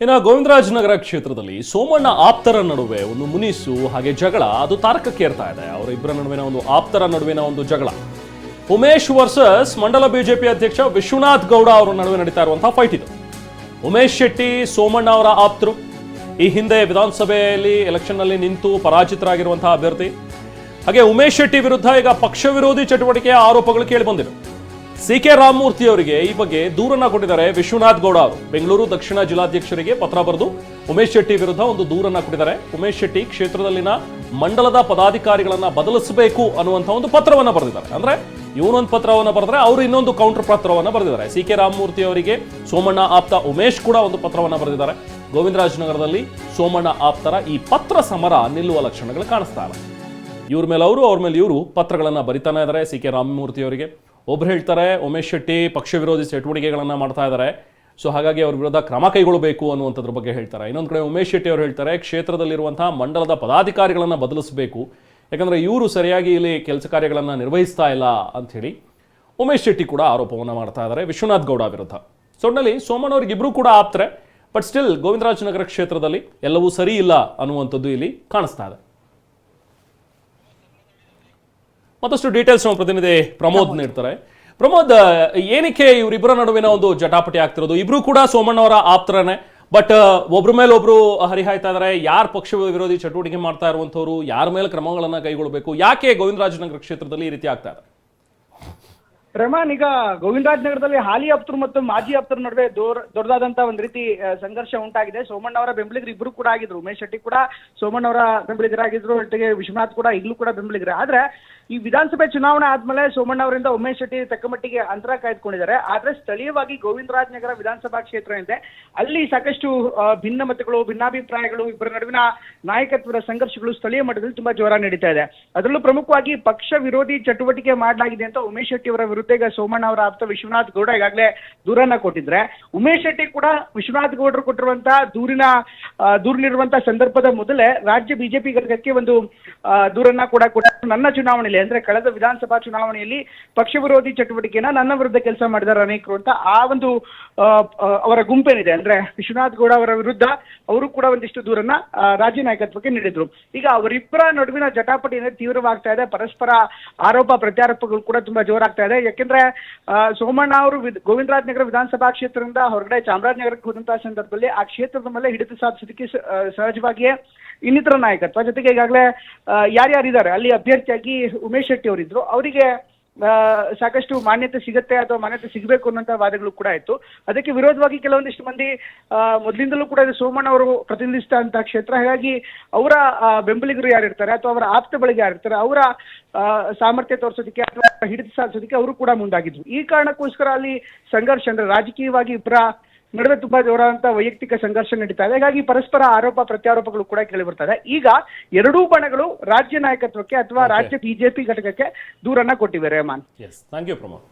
ಇನ್ನು ಗೋವಿಂದರಾಜನಗರ ಕ್ಷೇತ್ರದಲ್ಲಿ ಸೋಮಣ್ಣ ಆಪ್ತರ ನಡುವೆ ಒಂದು ಮುನಿಸು ಹಾಗೆ ಜಗಳ. ಅದು ತಾರಕಕ್ಕೇರ್ತಾ ಇದೆ. ಅವರಿಬ್ಬರ ನಡುವಿನ ಒಂದು ಆಪ್ತರ ನಡುವಿನ ಒಂದು ಜಗಳ. ಉಮೇಶ್ ವರ್ಸಸ್ ಮಂಡಲ ಬಿಜೆಪಿ ಅಧ್ಯಕ್ಷ ವಿಶ್ವನಾಥ್ ಗೌಡ ಅವರ ನಡುವೆ ನಡೀತಾ ಇರುವಂತಹ ಫೈಟ್ ಇದು. ಉಮೇಶ್ ಶೆಟ್ಟಿ, ಸೋಮಣ್ಣ ಅವರ ಆಪ್ತರು. ಈ ಹಿಂದೆ ವಿಧಾನಸಭೆಯಲ್ಲಿ ಎಲೆಕ್ಷನ್ನಲ್ಲಿ ನಿಂತು ಪರಾಜಿತರಾಗಿರುವಂತಹ ಅಭ್ಯರ್ಥಿ. ಹಾಗೆ ಉಮೇಶ್ ಶೆಟ್ಟಿ ವಿರುದ್ಧ ಈಗ ಪಕ್ಷ ವಿರೋಧಿ ಚಟುವಟಿಕೆಯ ಆರೋಪಗಳು ಕೇಳಿ ಬಂದಿವೆ. ಸಿ ಕೆ ರಾಮಮೂರ್ತಿ ಅವರಿಗೆ ಈ ಬಗ್ಗೆ ದೂರನ್ನ ಕೊಟ್ಟಿದ್ದಾರೆ ವಿಶ್ವನಾಥ್ ಗೌಡ ಅವರು. ಬೆಂಗಳೂರು ದಕ್ಷಿಣ ಜಿಲ್ಲಾಧ್ಯಕ್ಷರಿಗೆ ಪತ್ರ ಬರೆದು ಉಮೇಶ್ ಶೆಟ್ಟಿ ವಿರುದ್ಧ ಒಂದು ದೂರನ್ನ ಕೊಟ್ಟಿದ್ದಾರೆ. ಉಮೇಶ್ ಶೆಟ್ಟಿ ಕ್ಷೇತ್ರದಲ್ಲಿನ ಮಂಡಲದ ಪದಾಧಿಕಾರಿಗಳನ್ನ ಬದಲಿಸಬೇಕು ಅನ್ನುವಂಥ ಒಂದು ಪತ್ರವನ್ನ ಬರೆದಿದ್ದಾರೆ. ಅಂದ್ರೆ ಇವನೊಂದು ಪತ್ರವನ್ನ ಬರೆದ್ರೆ ಅವರು ಇನ್ನೊಂದು ಕೌಂಟರ್ ಪತ್ರವನ್ನ ಬರೆದಿದ್ದಾರೆ. ಸಿ ಕೆ ರಾಮಮೂರ್ತಿ ಅವರಿಗೆ ಸೋಮಣ್ಣ ಆಪ್ತ ಉಮೇಶ್ ಕೂಡ ಒಂದು ಪತ್ರವನ್ನ ಬರೆದಿದ್ದಾರೆ. ಗೋವಿಂದರಾಜನಗರದಲ್ಲಿ ಸೋಮಣ್ಣ ಆಪ್ತರ ಈ ಪತ್ರ ಸಮರ ನಿಲ್ಲುವ ಲಕ್ಷಣಗಳು ಕಾಣಿಸ್ತಾ ಇಲ್ಲ. ಇವ್ರ ಮೇಲೆ ಅವರು, ಅವ್ರ ಮೇಲೆ ಇವರು ಪತ್ರಗಳನ್ನು ಬರಿತಾನೆ ಇದ್ದಾರೆ ಸಿ ಕೆ ರಾಮಮೂರ್ತಿ ಅವರಿಗೆ. ಒಬ್ರು ಹೇಳ್ತಾರೆ, ಉಮೇಶ್ ಶೆಟ್ಟಿ ಪಕ್ಷ ವಿರೋಧಿ ಚಟುವಟಿಕೆಗಳನ್ನು ಮಾಡ್ತಾ ಇದ್ದಾರೆ ಸೊ ಹಾಗಾಗಿ ಅವ್ರ ವಿರುದ್ಧ ಕ್ರಮ ಕೈಗೊಳ್ಳಬೇಕು ಅನ್ನುವಂಥದ್ರ ಬಗ್ಗೆ ಹೇಳ್ತಾರೆ. ಇನ್ನೊಂದು ಕಡೆ ಉಮೇಶ್ ಶೆಟ್ಟಿ ಅವರು ಹೇಳ್ತಾರೆ, ಕ್ಷೇತ್ರದಲ್ಲಿರುವಂಥ ಮಂಡಲದ ಪದಾಧಿಕಾರಿಗಳನ್ನು ಬದಲಿಸಬೇಕು. ಯಾಕಂದರೆ ಇವರು ಸರಿಯಾಗಿ ಇಲ್ಲಿ ಕೆಲಸ ಕಾರ್ಯಗಳನ್ನು ನಿರ್ವಹಿಸ್ತಾ ಇಲ್ಲ ಅಂಥೇಳಿ ಉಮೇಶ್ ಶೆಟ್ಟಿ ಕೂಡ ಆರೋಪವನ್ನು ಮಾಡ್ತಾ ಇದ್ದಾರೆ ವಿಶ್ವನಾಥ್ ಗೌಡ ವಿರುದ್ಧ. ಸೊ ಸೋಮಣ್ಣ ಸೋಮಣ್ಣ ಅವ್ರಿಗಿಬ್ಬರೂ ಕೂಡ ಆಪ್ತಾರೆ, ಬಟ್ ಸ್ಟಿಲ್ ಗೋವಿಂದರಾಜನಗರ ಕ್ಷೇತ್ರದಲ್ಲಿ ಎಲ್ಲವೂ ಸರಿ ಇಲ್ಲ ಅನ್ನುವಂಥದ್ದು ಇಲ್ಲಿ ಕಾಣಿಸ್ತಾ ಇದೆ. ಮತ್ತಷ್ಟು ಡೀಟೇಲ್ಸ್ ನಮ್ಮ ಪ್ರತಿನಿಧಿ ಪ್ರಮೋದ್ ನೀಡ್ತಾರೆ. ಪ್ರಮೋದ್ ಏನಕ್ಕೆ ಇವರಿಬ್ಬರ ನಡುವಿನ ಒಂದು ಜಟಾಪಟಿ ಆಗ್ತಿರೋದು? ಇಬ್ರು ಕೂಡ ಸೋಮಣ್ಣವರ ಆಪ್ತರನೆ ಬಟ್ ಒಬ್ರ ಮೇಲೆ ಒಬ್ರು ಹರಿಹಾಯ್ತಾ ಇದಾರೆ. ಯಾರು ಪಕ್ಷ ವಿರೋಧಿ ಚಟುವಟಿಕೆ ಮಾಡ್ತಾ ಇರುವಂತವ್ರು ಯಾರ ಮೇಲೆ ಕ್ರಮಗಳನ್ನ ಕೈಗೊಳ್ಳಬೇಕು ಯಾಕೆ ಗೋವಿಂದರಾಜನಗರ ಕ್ಷೇತ್ರದಲ್ಲಿ ಈ ರೀತಿ ಆಗ್ತಾ ಇದೆ? ರಮಾನ್ ಈಗ ಗೋವಿಂದರಾಜನಗರದಲ್ಲಿ ಹಾಲಿ ಆಪ್ತರು ಮತ್ತು ಮಾಜಿ ಆಪ್ತರ ನಡುವೆ ದೊಡ್ಡದಾದಂತ ಒಂದ್ ರೀತಿ ಸಂಘರ್ಷ ಉಂಟಾಗಿದೆ. ಸೋಮಣ್ಣ ಅವರ ಬೆಂಬಲಿಗರು ಇಬ್ರು ಕೂಡ ಆಗಿದ್ರು. ಉಮೇಶ್ ಶೆಟ್ಟಿ ಕೂಡ ಸೋಮಣ್ಣ ಅವರ ಬೆಂಬಲಿಗರಾಗಿದ್ರು ಒಟ್ಟಿಗೆ ವಿಶ್ವನಾಥ್ ಕೂಡ ಈಗಲೂ ಕೂಡ ಬೆಂಬಲಿಗರು. ಆದ್ರೆ ಈ ವಿಧಾನಸಭೆ ಚುನಾವಣೆ ಆದ್ಮೇಲೆ ಸೋಮಣ್ಣ ಅವರಿಂದ ಉಮೇಶ್ ಶೆಟ್ಟಿ ತಕ್ಕ ಮಟ್ಟಿಗೆ ಅಂತರ ಕಾಯ್ದುಕೊಂಡಿದ್ದಾರೆ. ಆದ್ರೆ ಸ್ಥಳೀಯವಾಗಿ ಗೋವಿಂದರಾಜನಗರ ವಿಧಾನಸಭಾ ಕ್ಷೇತ್ರ ಇದೆ ಅಲ್ಲಿ ಸಾಕಷ್ಟು ಭಿನ್ನ ಮತಗಳು, ಭಿನ್ನಾಭಿಪ್ರಾಯಗಳು, ಇಬ್ಬರ ನಡುವಿನ ನಾಯಕತ್ವದ ಸಂಘರ್ಷಗಳು ಸ್ಥಳೀಯ ಮಟ್ಟದಲ್ಲಿ ತುಂಬಾ ಜೋರ ನಡೀತಾ ಇದೆ. ಅದರಲ್ಲೂ ಪ್ರಮುಖವಾಗಿ ಪಕ್ಷ ವಿರೋಧಿ ಚಟುವಟಿಕೆ ಮಾಡಲಾಗಿದೆ ಅಂತ ಉಮೇಶ್ ಶೆಟ್ಟಿ ಅವರ ವಿರುದ್ಧ ಈಗ ಸೋಮಣ್ಣ ಅವರ ಆಪ್ತ ವಿಶ್ವನಾಥ್ ಗೌಡ ಈಗಾಗಲೇ ದೂರನ್ನ ಕೊಟ್ಟಿದ್ರೆ. ಉಮೇಶ್ ಶೆಟ್ಟಿ ಕೂಡ ವಿಶ್ವನಾಥ್ ಗೌಡರು ಕೊಟ್ಟಿರುವಂತಹ ದೂರಿನ ದೂರಿನಿರುವಂತಹ ಸಂದರ್ಭದ ಮೊದಲೇ ರಾಜ್ಯ ಬಿಜೆಪಿ ಘಟಕಕ್ಕೆ ಒಂದು ದೂರನ್ನ ಕೂಡ ಕೊಟ್ಟು ನನ್ನ ಚುನಾವಣೆಯಲ್ಲಿ, ಅಂದ್ರೆ ಕಳೆದ ವಿಧಾನಸಭಾ ಚುನಾವಣೆಯಲ್ಲಿ ಪಕ್ಷ ವಿರೋಧಿ ಚಟುವಟಿಕೆನ ನನ್ನ ವಿರುದ್ಧ ಕೆಲಸ ಮಾಡಿದ್ದಾರೆ ಅನೇಕರು ಅಂತ ಆ ಒಂದು ಅವರ ಗುಂಪೇನಿದೆ. ಅಂದ್ರೆ ವಿಶ್ವನಾಥ್ ಗೌಡ ಅವರ ವಿರುದ್ಧ ಅವರು ಕೂಡ ಒಂದಿಷ್ಟು ದೂರನ್ನ ರಾಜ್ಯ ನಾಯಕತ್ವಕ್ಕೆ ನೀಡಿದ್ರು. ಈಗ ಅವರಿಬ್ಬರ ನಡುವಿನ ಜಟಾಪಟಿ ಅಂದ್ರೆ ತೀವ್ರವಾಗ್ತಾ ಇದೆ, ಪರಸ್ಪರ ಆರೋಪ ಪ್ರತ್ಯಾರೋಪಗಳು ಕೂಡ ತುಂಬಾ ಜೋರಾಗ್ತಾ ಇದೆ. ಯಾಕೆಂದ್ರೆ ಸೋಮಣ್ಣ ಅವರು ಗೋವಿಂದರಾಜ್ ಗೋವಿಂದರಾಜನಗರ ವಿಧಾನಸಭಾ ಕ್ಷೇತ್ರದಿಂದ ಹೊರಗಡೆ ಚಾಮರಾಜನಗರಕ್ಕೆ ಹೋದಂತಹ ಸಂದರ್ಭದಲ್ಲಿ ಆ ಕ್ಷೇತ್ರದ ಮೇಲೆ ಹಿಡಿತ ಸಾಧಿಸೋದಕ್ಕೆ ಸಹಜವಾಗಿಯೇ ಇನ್ನಿತರ ನಾಯಕತ್ವ. ಜೊತೆಗೆ ಈಗಾಗಲೇ ಯಾರ್ಯಾರಿದ್ದಾರೆ, ಅಲ್ಲಿ ಅಭ್ಯರ್ಥಿಯಾಗಿ ಉಮೇಶ್ ಶೆಟ್ಟಿ ಅವರಿದ್ರು. ಅವರಿಗೆ ಸಾಕಷ್ಟು ಮಾನ್ಯತೆ ಸಿಗುತ್ತೆ ಅಥವಾ ಮಾನ್ಯತೆ ಸಿಗಬೇಕು ಅನ್ನೋಂಥ ವಾದಗಳು ಕೂಡ ಇತ್ತು ಅದಕ್ಕೆ ವಿರೋಧವಾಗಿ ಕೆಲವೊಂದಿಷ್ಟು ಮಂದಿ ಮೊದಲಿಂದಲೂ ಕೂಡ ಸೋಮಣ್ಣ ಅವರು ಪ್ರತಿನಿಧಿಸಿದಂತಹ ಕ್ಷೇತ್ರ. ಹಾಗಾಗಿ ಅವರ ಬೆಂಬಲಿಗರು ಬೆಂಬಲಿಗರು ಯಾರಿರ್ತಾರೆ ಅಥವಾ ಅವರ ಆಪ್ತ ಬಳಿಗೆ ಯಾರಿರ್ತಾರೆ ಅವರ ಆ, ಸಾಮರ್ಥ್ಯ ತೋರಿಸೋದಕ್ಕೆ ಅಥವಾ ಹಿಡಿದು ಸಾಧಿಸೋದಕ್ಕೆ ಅವರು ಕೂಡ ಮುಂದಾಗಿದ್ರು ಈ ಕಾರಣಕ್ಕೋಸ್ಕರ ಅಲ್ಲಿ ಸಂಘರ್ಷ ಅಂದ್ರೆ ರಾಜಕೀಯವಾಗಿ ಇಬ್ಬರ ನಡುವೆ ತುಂಬಾ ಜೋರಾದಂತ ವೈಯಕ್ತಿಕ ಸಂಘರ್ಷ ನಡೀತಾ ಇದೆ. ಹಾಗಾಗಿ ಪರಸ್ಪರ ಆರೋಪ ಪ್ರತ್ಯಾರೋಪಗಳು ಕೂಡ ಕೇಳಿ ಬರ್ತದೆ ಈಗ ಎರಡೂ ಬಣಗಳು ರಾಜ್ಯ ನಾಯಕತ್ವಕ್ಕೆ ಅಥವಾ ರಾಜ್ಯ ಬಿಜೆಪಿ ಘಟಕಕ್ಕೆ ದೂರನ್ನ ಕೊಟ್ಟಿವೆ Rehman. Yes thank you Pramod.